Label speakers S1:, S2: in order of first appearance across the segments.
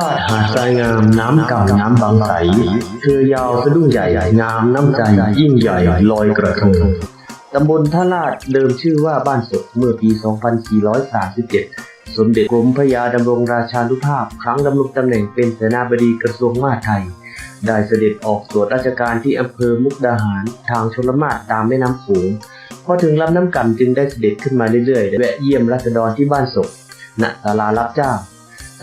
S1: ท่าลาดหาดทรายงามน้ำเก่าน้ำบางใสเคือยาวสะดุ้งใหญ่งามน้ำใจยิ่งใหญ่ลอยกระทงตำบลท่าลาดเดิมชื่อว่าบ้านสดเมื่อปี 2437 สมเด็จกรมพระยาดำรงราชานุภาพ ครั้งดำรงตำแหน่งเป็นเสนาบดีกระทรวงมหาดไทย ได้เสด็จออกตรวจราชการที่อำเภอมุกดาหารทางชลมาศตามแม่น้ำโขงพอถึงลำน้ำก่ำจึงได้เสด็จขึ้นมาเรื่อยๆ และแวะเยี่ยมรัษฎรที่บ้านศพณศาลารับเจ้า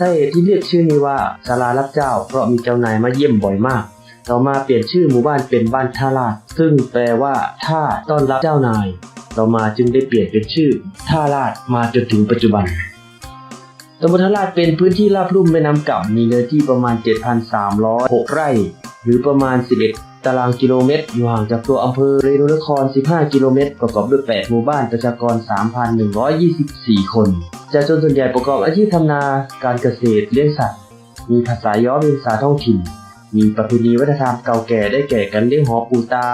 S1: สาเหตุที่เรียกชื่อนี้ว่าศาลารับเจ้า เพราะมีเจ้านายมาเยี่ยมบ่อยมาก ต่อมาเปลี่ยนชื่อหมู่บ้านเป็นบ้านท่าลาดซึ่งแปลว่าท่าต้อนรับเจ้านาย ต่อมาจึงได้เปลี่ยนเป็นชื่อท่าลาดมาจนถึงปัจจุบันตำบลท่าลาดเป็นพื้นที่ราบลุ่มแม่น้ำก่ำมีเนื้อที่ประมาณ 7,306 ไร่ หรือประมาณ 11 ตารางกิโลเมตร อยู่ห่างจากตัวอำเภอเรนูนคร 15 กิโลเมตร ประกอบด้วย 8 หมู่บ้านประชากร 3,124 คน ประชาชนส่วนใหญ่ประกอบอาชีพทำนา การเกษตร เลี้ยงสัตว์ มีภาษาย้อเป็นภาษาท้องถิ่น มีประเพณีวัฒนธรรมเก่าแก่ได้แก่การเลี้ยงหอปูตา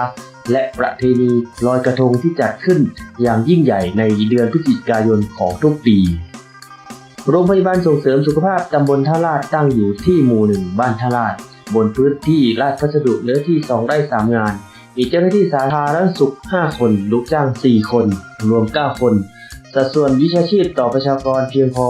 S1: และประเพณีลอยกระทงที่จัดขึ้นอย่างยิ่งใหญ่ในเดือนพฤศจิกายนของทุกปี โรงพยาบาลส่งเสริมสุขภาพตำบลท่าลาดตั้งอยู่ที่หมู่หนึ่งบ้านท่าลาด บนพื้นที่ราชพัสดุเนื้อที่2ไร่3งานมีเจ้าหน้าที่สาธารณสุข 5 คน ลูกจ้าง 4 คน รวม 9 คน สัดส่วนวิชาชีพต่อประชากรเพียงพอ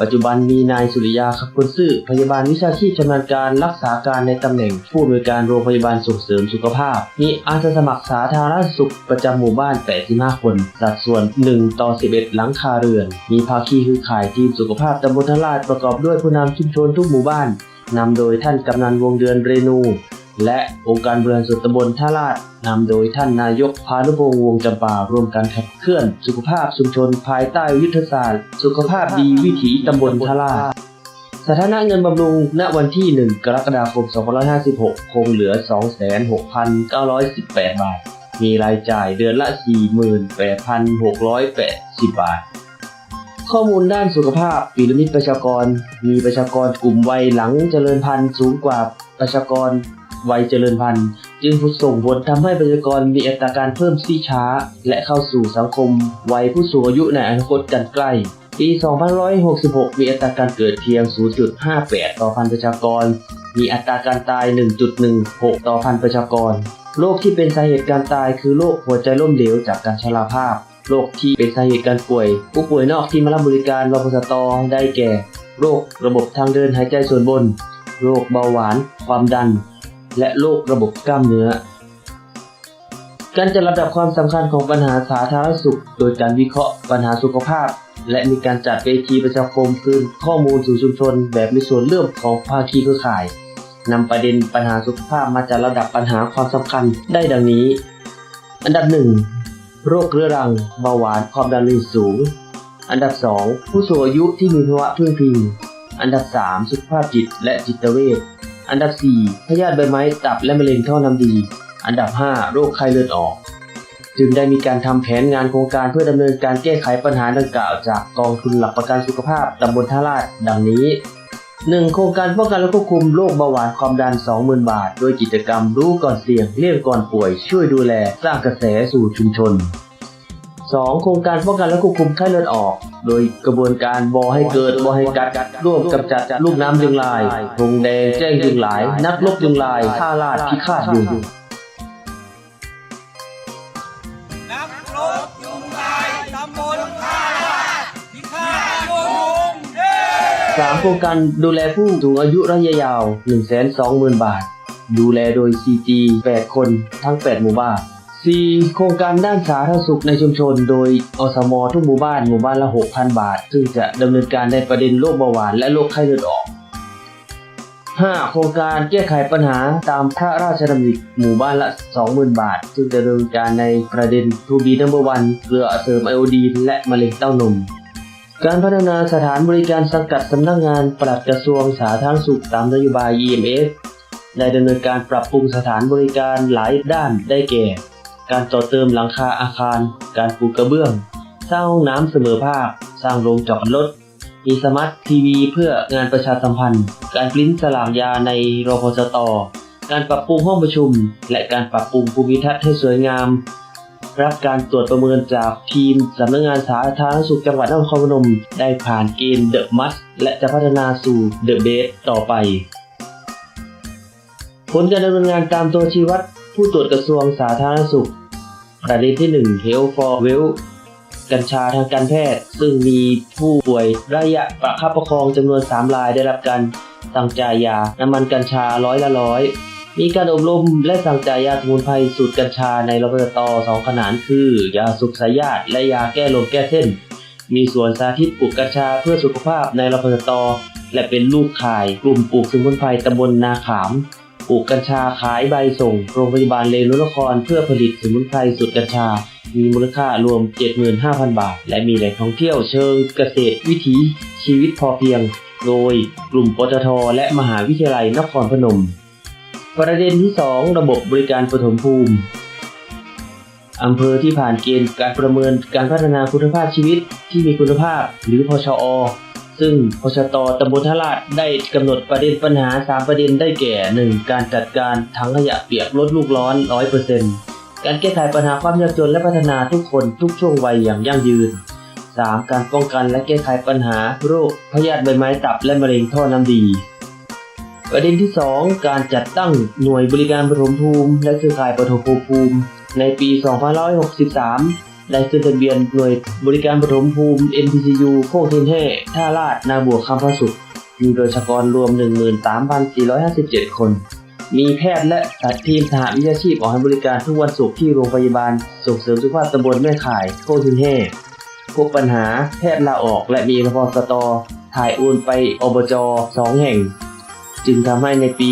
S1: ปัจจุบันมีนายสุริยาขับคนซื่อพยาบาลวิชาชีพชำนาญการรักษาการในตำแหน่ง ผู้อำนวยการโรงพยาบาลส่งเสริมสุขภาพ มีอาสาสมัครสาธารณสุขประจำหมู่บ้าน 85 คน สัดส่วน 1 ต่อ 11 หลังคาเรือน มีภาคีคือข่ายทีมสุขภาพตำบลทลาดประกอบด้วยผู้นำชุมชนทุกหมู่บ้านนำโดยท่านกำนันวงเดือนเรนู และองค์การบริหารส่วนตำบลท่าลาดนำโดยท่านนายกพานุพงษ์วงจำปาร่วมกันขับเคลื่อน สุขภาพชุมชนภายใต้ยุทธศาสตร์ สุขภาพดีวิถีตำบลท่าลาดสถานะเงินบำรุงณวันที่ 1 กรกฎาคม 2556 คงเหลือ 26,918 บาท มีรายจ่ายเดือนละ 48,680 บาท ข้อมูลด้านสุขภาพปีระมิดประชากร มีประชากรกลุ่มวัยหลังเจริญพันธุ์สูงกว่าประชากร วัยเจริญพันธุ์ จึงส่งผลทำให้ประชากรมีอัตราการเพิ่มที่ช้า และเข้าสู่สังคมวัยผู้สูงอายุในอนาคตกันใกล้ปี 2566 มีอัตราการเกิดเพียง 0.58 ต่อพันประชากร มีอัตราการตาย 1.16 ต่อพันประชากร โรคที่เป็นสาเหตุการตายคือโรคหัวใจล้มเหลวจากการชราภาพ โรคที่เป็นสาเหตุการป่วย ผู้ป่วยนอกที่มารับบริการรพสตได้แก่ โรคระบบทางเดินหายใจส่วนบน โรคเบาหวาน ความดัน และโรคระบบกล้ามเนื้อ การจัดลำดับความสำคัญของปัญหาสาธารณสุข โดยการวิเคราะห์ปัญหาสุขภาพ และมีการจัดเวทีประชาคมคืนข้อมูลสู่ชุมชน แบบมีส่วนร่วมของภาคีเครือข่ายนำประเด็นปัญหาสุขภาพมาจัดระดับปัญหาความสำคัญได้ดังนี้ อันดับหนึ่งโรคเรื้อรัง เบาหวานความดันโลหิตสูง อันดับ 2 ผู้สูงอายุที่มีภาวะพึ่งพิง อันดับ 3 สุขภาพจิตและจิตเวช อันดับ 4 พยาธิใบไม้ตับและมะเร็งท่อน้ำดี อันดับ 5 โรคไข้เลือดออก จึงได้มีการทำแผนงานโครงการเพื่อดำเนินการแก้ไขปัญหาดังกล่าวจากกองทุนหลักประกันสุขภาพตำบลท่าลาดดังนี้ 1. โครงการป้องกันและควบคุมโรคเบาหวานความดัน 20,000 บาท โดยกิจกรรมรู้ก่อนเสี่ยงเลี่ยงก่อนป่วย ช่วยดูแลสร้างกระแสสู่ชุมชน 2. โครงการป้องกันและควบคุมไข้เลือดออก โดยกระบวนการบอให้เกิดบอให้กัดร่วมกำจัดลูกน้ำยุงลายธงแดงแจ้งยุงหลาย นักลบยุงลายท่าลาดพิฆาตยุง
S2: นักรบยุงลายตำบลท่าลาดพิฆาตยุงเย้
S1: 3. โครงการดูแลผู้สูงอายุระยะยาว 120,000 บาท ดูแลโดย CG 8 คนทั้ง 8 หมู่บ้าน 4. โครงการด้านสาธารณสุขในชุมชน โดยอสมทุกหมู่บ้านหมู่บ้านละ 6,000 บาท ซึ่งจะดำเนินการในประเด็นโรคเบาหวานและโรคไข้เลือดออก 5. โครงการแก้ไขปัญหาตามพระราชดำริหมู่บ้านละ 20,000 บาท ซึ่งจะดำเนินการในประเด็น 2B Number 1เกลือเสริมไอโอดีนและมะเร็งเต้านม การพัฒนาสถานบริการสังกัดสำนักงานปลัดกระทรวงสาธารณสุขตามนโยบาย EMS ได้ดำเนินการปรับปรุงสถานบริการหลายด้านได้แก่ การต่อเติมหลังคาอาคาร การปูกระเบื้อง สร้างห้องน้ำเสมอภาค สร้างโรงจอดรถ มีสมาร์ททีวีเพื่องานประชาสัมพันธ์ การปริ้นสลากยาในรพสต การปรับปรุงห้องประชุม และการปรับปรุงภูมิทัศน์ให้สวยงาม รับการตรวจประเมินจากทีมสำนักงานสาธารณสุขจังหวัดนครพนมได้ผ่านเกณฑ์เดอะมัสและจะพัฒนาสู่เดอะเบสต่อไปผลการดำเนินงานตามตัวชี้วัด ผู้ตรวจกระทรวงสาธารณสุข ประเด็นที่ 1 Health for Well กัญชาทางการแพทย์ ซึ่งมีผู้ป่วยระยะประคับประคองจำนวน 3 รายได้รับการสั่งจ่ายยาน้ำมันกัญชาร้อยละร้อยมีการอบรมและสั่งจ่ายยาสมุนไพรสูตรกัญชาในรพตสองขนานคือ ยาสุขสายาตและยาแก้ลมแก้เส้น มีสวนสาธิตปลูกกัญชาเพื่อสุขภาพในรพตและเป็นลูกข่ายกลุ่มปลูกสมุนไพรตำบลนาขาม ปลูกกัญชาขายใบส่ง โรงพยาบาลเลรุนครเพื่อผลิตสมุนไพรสูตรกัญชา มีมูลค่ารวม 75,000 บาท และมีแหล่งท่องเที่ยวเชิงเกษตรวิถีชีวิตพอเพียง โดยกลุ่มปตทและมหาวิทยาลัยนครพนม ประเด็นที่ 2 ระบบบริการปฐมภูมิอำเภอที่ผ่านเกณฑ์การประเมินการพัฒนาคุณภาพชีวิตที่มีคุณภาพ หรือพชอ ซึ่งพชตตำบลท่าลาดได้กำหนดประเด็นปัญหา 3 ประเด็นได้แก่ 1. การจัดการถังขยะเปียกลดลูกร้อน 100%การแก้ไขปัญหาความยากจนและพัฒนาทุกคนทุกช่วงวัยอย่างยั่งยืน 3. การป้องกันและแก้ไขปัญหาโรคพยาธิใบไม้ตับและมะเร็งท่อน้ำดี ประเด็นที่ 2 การจัดตั้งหน่วยบริการปฐมภูมิ และเครือข่ายปฐมภูมิ ในปี 2563 ได้ขึ้นทะเบียนหน่วยบริการปฐมภูมิ NPCU โคกเทนแห่ท่าลาด นาบวกคำพระสุขมีโดยสกรรวม 13,457 คน มีแพทย์และสัตวทีมสหวิชาชีพออกให้บริการทุกวันศุกร์ที่โรงพยาบาล ส่งเสริมสุขภาพตำบลแม่ข่าย โคกเทนแห่พบปัญหาแพทย์ลาออก และมีรพสตถ่ายโอนไปอบจสองแห่ง จึงทำให้ในปี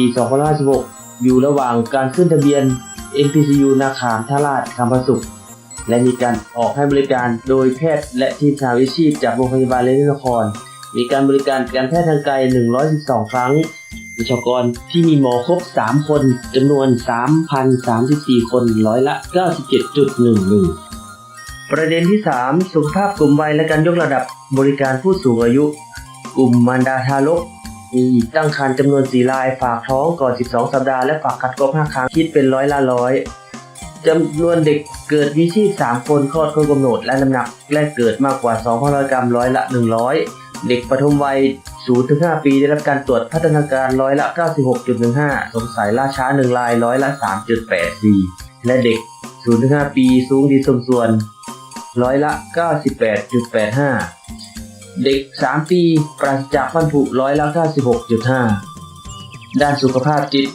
S1: 2516 อยู่ระหว่างการขึ้นทะเบียน NPCU นาขามท่าลาดคำประสุข และมีการออกให้บริการโดยแพทย์และทีมสาวิชีพจากโรงพยาบาลเลนนคร มีการบริการการแพทย์ทางไกล 112 ครั้งประชากรที่มีหมอครบ 3 คนจำนวน 3,034 คนร้อยละ 97.11 ประเด็นที่ 3 สุขภาพกลุ่มวัยและการยกระดับบริการผู้สูงอายุ กลุ่มมารดาทารกมีหญิงตั้งครรภ์จำนวน 4 ราย ฝากท้องก่อน 12 สัปดาห์และฝากคัดกรบ5ครั้งคิดเป็นร้อยละร้อย จำนวนเด็กเกิดมีชีพ3คนคลอดครบกำหนด และน้ำหนักแรกเกิดมากกว่า 2,000 กรัมร้อยละ 100 เด็กปฐมวัย 0-5 ปีได้รับการตรวจพัฒนาการร้อยละ 96.15 สงสัยล่าช้า 1 รายร้อยละ 3.84 และเด็ก 0-5 ปีสูงดีสมส่วนร้อยละ 98.85 เด็ก 3 ปีปราศจากฟันผุร้อยละ 96.5 ด้านสุขภาพจิต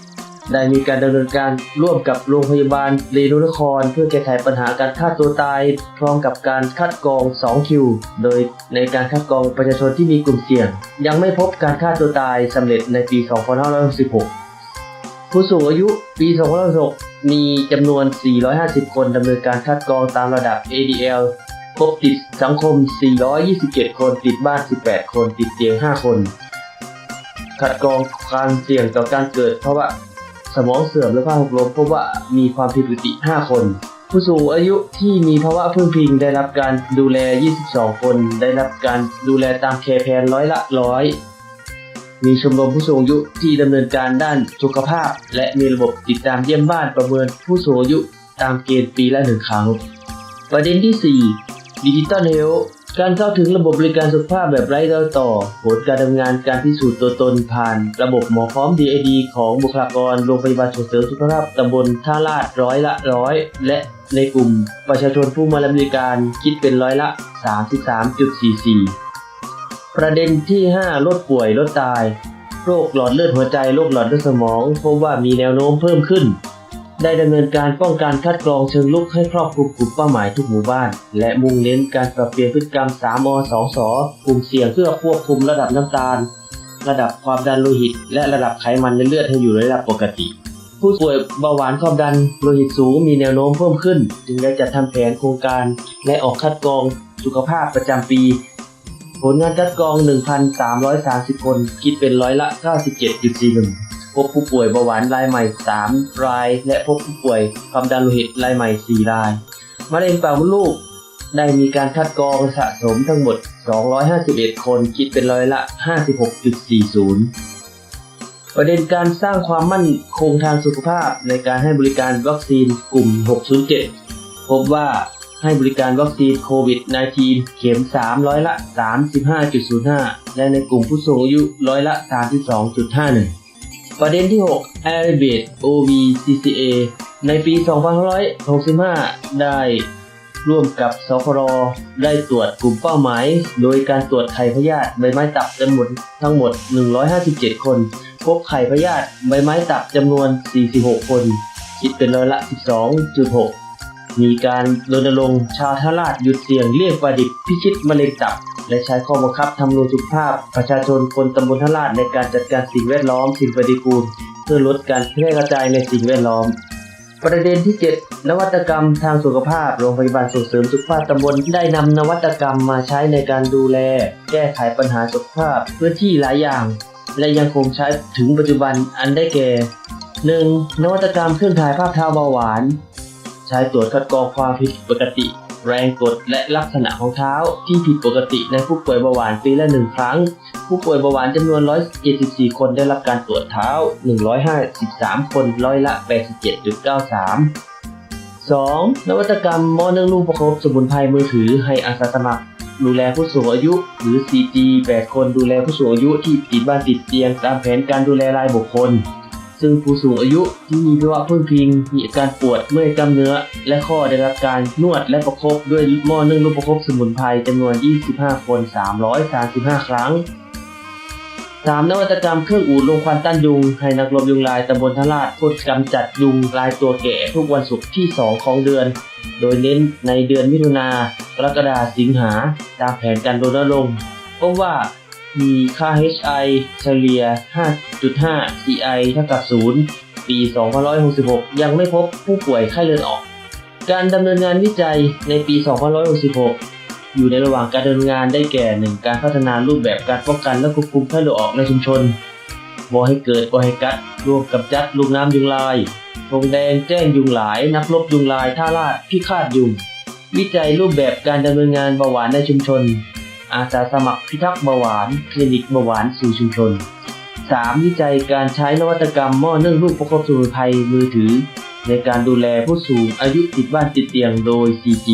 S1: ได้มีการดำเนินการร่วมกับโรงพยาบาลเรนุนคร เพื่อแก้ไขปัญหาการฆ่าตัวตายพร้อมกับการคัดกรอง 2 คิว โดยในการคัดกรองประชาชนที่มีกลุ่มเสี่ยง ยังไม่พบการฆ่าตัวตายสำเร็จในปี 2566 ผู้สูงอายุปี 2566 มีจำนวน 450 คนดำเนินการคัดกรองตามระดับ ADL พบติดสังคม 427 คนติดบ้าน 18 คนติดเตียง 5 คน คัดกรองการเสี่ยงต่อการเกิดเพราะว่า สมองเสื่อมและภาพหกล้มพบว่ามีความผิดปกติ 5 คน ผู้สูงอายุที่มีภาวะพึ่งพิงได้รับการดูแล 22 คน ได้รับการดูแลตามแคร์แพนร้อยละร้อยมีชมรมผู้สูงอายุที่ดำเนินการด้านสุขภาพ และมีระบบติดตามเยี่ยมบ้านประเมินผู้สูงอายุตามเกณฑ์ปีละหนึ่งครั้ง ประเด็นที่4ดิจิตอลเฮล การเข้าถึงระบบบริการสุขภาพแบบไร้รอยต่อ ผลการดำงานการพิสูจน์ตัวตนผ่าน ระบบหมอพร้อม DID ของบุคลากรโรงพยาบาลส่งเสริมสุขภาพตำบลท่าลาดร้อยละร้อยและในกลุ่ม ประชาชนผู้มารับบริการคิดเป็นร้อยละ 33.44 ประเด็นที่ 5 ลดป่วยลดตาย โรคหลอดเลือดหัวใจโรคหลอดเลือดสมองพบว่ามีแนวโน้มเพิ่มขึ้น ได้ดำเนินการป้องกันคัดกรองเชิงลุกให้ครอบคลุมกลุ่มเป้าหมายทุกหมู่บ้าน และมุ่งเน้นการปรับเปลี่ยนพฤติกรรม 3 อ 2 สกลุ่มเสี่ยงเพื่อควบคุมระดับน้ำตาล ระดับความดันโลหิต และระดับไขมันในเลือดให้อยู่ในระดับปกติผู้ป่วยเบาหวานความดันโลหิตสูงมีแนวโน้มเพิ่มขึ้น จึงได้จัดทำแผนโครงการ และออกคัดกรองสุขภาพประจำปี ผลงานคัดกรอง 1,330 คน คิดเป็นร้อยละ 97.41 พบผู้ป่วยเบาหวานรายใหม่ 3 ราย และพบผู้ป่วยความดันโลหิตรายใหม่ 4 ราย มะเร็งปากมดลูก ได้มีการคัดกรองสะสมทั้งหมด 251 คนคิดเป็นร้อยละ 56.40 ประเด็นการสร้างความมั่นคงทางสุขภาพในการให้บริการวัคซีนกลุ่ม 607พพบว่าให้บริการวัคซีนโควิด -19 เข็ม 3 ร้อยละ 35.05 และในกลุ่มผู้สูงอายุร้อยละ 32.51 ประเด็นที่ 6 a r b a t OV CCA ในปี 2565 ได้ร่วมกับสครได้ตรวจกลุ่มเป้าหมาย โดยการตรวจไข่พยาธิใบไม้ตับจำนวนทั้งหมด 157 คน พบไข่พยาธิใบไม้ตับจำนวน 46 คน คิดเป็นร้อยละ 12.6 มีการรณรงค์ชาวทาราชหยุดเสี่ยงเลี่ยงประดิษฐ์พิชิตมะเร็งตับ และใช้ข้อบังคับทำนูสุขภาพ ประชาชนคนตำบลทาราชในการจัดการสิ่งแวดล้อมสิ่งปฏิกูล เพื่อลดการแพร่กระจายในสิ่งแวดล้อม ประเด็นที่ 7 นวัตกรรมทางสุขภาพ โรงพยาบาลส่งเสริมสุขภาพตำบลได้นำนวัตกรรมมาใช้ในการดูแล แก้ไขปัญหาสุขภาพพื้นที่หลายอย่าง และยังคงใช้ถึงปัจจุบันอันได้แก่ 1. นวัตกรรมเครื่องถ่ายภาพเท้าเบาหวาน ใช้ตรวจคัดกรองความผิดปกติ แรงกดและลักษณะของเท้า ที่ผิดปกติในผู้ป่วยเบาหวานปีละหนึ่งครั้ง ผู้ป่วยเบาหวานจำนวน 174 คนได้รับการตรวจเท้า 153 คนร้อยละ 87.93 2. นวัตกรรมหม้อนึ่งลูกประคบสมุนไพรมือถือให้อาสาสมัคร ดูแลผู้สูงอายุ หรือ CG 8 คนดูแลผู้สูงอายุที่ติดบ้านติดเตียง ตามแผนการดูแลรายบุคคล ซึ่งผู้สูงอายุที่มีภาวะพึ่งพิง มีอาการปวดเมื่อยกล้ามเนื้อ และข้อได้รับการนวดและประคบด้วยหม้อนึ่งลูกประคบสมุนไพรจำนวน 25 คน 335 ครั้ง 3. นวัตกรรมเครื่องอูดลมควันต้านยุงให้นักรบยุงลายตำบลทลาดพ่นกำจัดยุงลายตัวแก่ทุกวันศุกร์ที่ 2 ของเดือน โดยเน้นในเดือนมิถุนากรกฎาสิงหาตามแผนการรณรงค์พบว่า มีค่า HI เฉลี่ย 5.5 CI เท่ากับ 0 ปี 2566 ยังไม่พบผู้ป่วยไข้เลือดออก การดำเนินงานวิจัยในปี 2566 อยู่ในระหว่างการดำเนินงานได้แก่ 1. การพัฒนารูปแบบการป้องกันและควบคุมไข้เลือดออกในชุมชนบ่ให้เกิดบ่ให้กัดร่วมกับจัดลูกน้ำยุงลายธงแดงแจ้งยุงหลาย นักรบยุงลายท่าลาดพิฆาตยุง วิจัยรูปแบบการดำเนินงานเบาหวานในชุมชน อาสาสมัครพิทักษ์เบาหวาน คลินิกเบาหวานสู่ชุมชน 3. วิจัยการใช้นวัตกรรมหม้อนึ่งลูกประกอบสมุนไพรมือถือ ในการดูแลผู้สูงอายุติดบ้านติดเตียงโดย CG